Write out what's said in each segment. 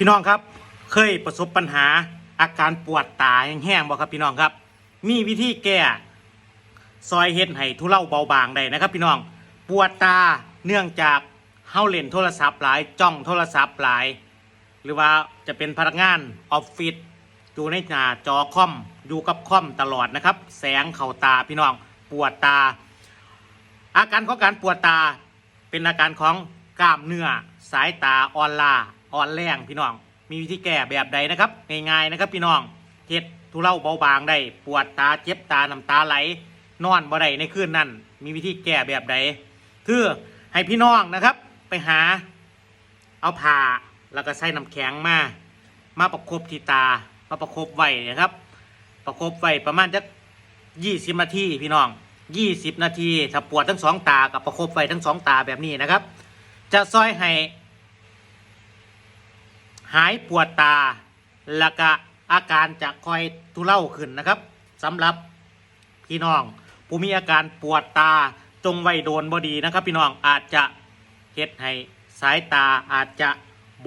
พี่น้องครับเคยประสบปัญหาอาการปวดตาแห้งๆบ่ครับพี่น้องครับ มีวิธีแก้ซอยเฮ็ดให้ทุเลาเบาบางได้นะครับ พี่น้องปวดตาเนื่องจากเฮาเล่นโทรศัพท์หลายจ้องโทรศัพท์หลาย หรือว่าจะเป็นพนักงานออฟฟิศอยู่ในหน้าจอคอมอยู่กับคอมตลอดนะครับ แสงเข้าตาพี่น้องปวดตา อาการของการปวดตาเป็นอาการของกล้ามเนื้อสายตาอ่อนล้า อ่อนแรงพี่น้อง มีวิธีแก้แบบใดนะครับง่ายๆนะครับ พี่น้องเฮ็ดทุเลาเบาบางได้ปวดตาเจ็บตาน้ำตาไหล นอนบ่ได้ในคืนนั้นมีวิธีแก้แบบใดคือให้พี่น้องนะครับ ไปหา เอาผ้าแล้วก็ใส่น้ำแข็งมา มาประคบที่ตามาประคบไว้นะครับ ประคบไว้ประมาณจักยี่สิบนาทีพี่น้องยี่สิบนาทีถ้าปวดทั้งสองตากับประคบไว้ทั้งสองตาแบบนี้นะครับ จะซอยให้ หายปวดตา แล้วก็อาการจะคอยทุเลาขึ้นนะครับสำหรับพี่น้อง ผู้มีอาการปวดตาจงไว้โดนบอดีนะครับ พี่น้องอาจจะเฮ็ดให้สายตาอาจจะ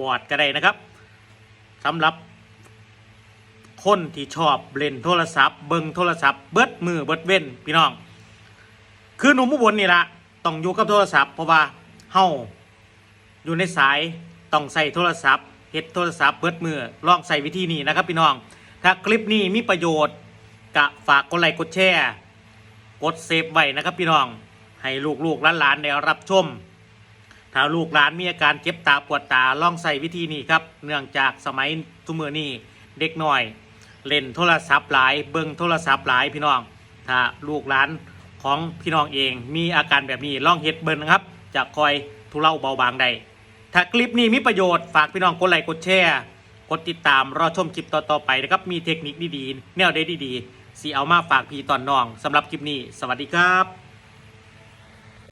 บอดก็ได้นะครับสำหรับคนที่ชอบเล่นโทรศัพท์ เบิ่งโทรศัพท์เบิดมือเบิดเว้นพี่น้อง คือหนุ่มอุบลนี่ละต้องอยู่กับโทรศัพท์เพราะว่าเฮาอยู่ในสายต้องใส่โทรศัพท์ เฮ็ดโทรศัพท์เบิดมือลองใส่วิธีนี้นะครับพี่น้อง ถ้าคลิปนี้มีประโยชน์กะฝากกดไลค์กดแชร์กดเซฟไว้นะครับพี่น้อง ให้ลูกๆหลานๆได้รับชม ถ้าลูกหลานมีอาการเจ็บตาปวดตาลองใส่วิธีนี้ครับ เนื่องจากสมัยทุกมือนี้เด็กหน่อย เล่นโทรศัพท์หลาย เบิ่งโทรศัพท์หลายพี่น้อง ถ้าลูกหลานของพี่น้องเองมีอาการแบบนี้ลองเฮ็ดเบิ่งนะครับ จะคอยทุเลาเบาบางได้ ถ้าคลิปนี้มีประโยชน์ฝากพี่น้องกดไลค์กดแชร์กดติดตามรอชมคลิปต่อๆไปนะครับ มีเทคนิคดีๆ แนวเด็ดดีๆสีเอามาฝากพี่ตอนน้องสำหรับคลิปนี้ สวัสดีครับ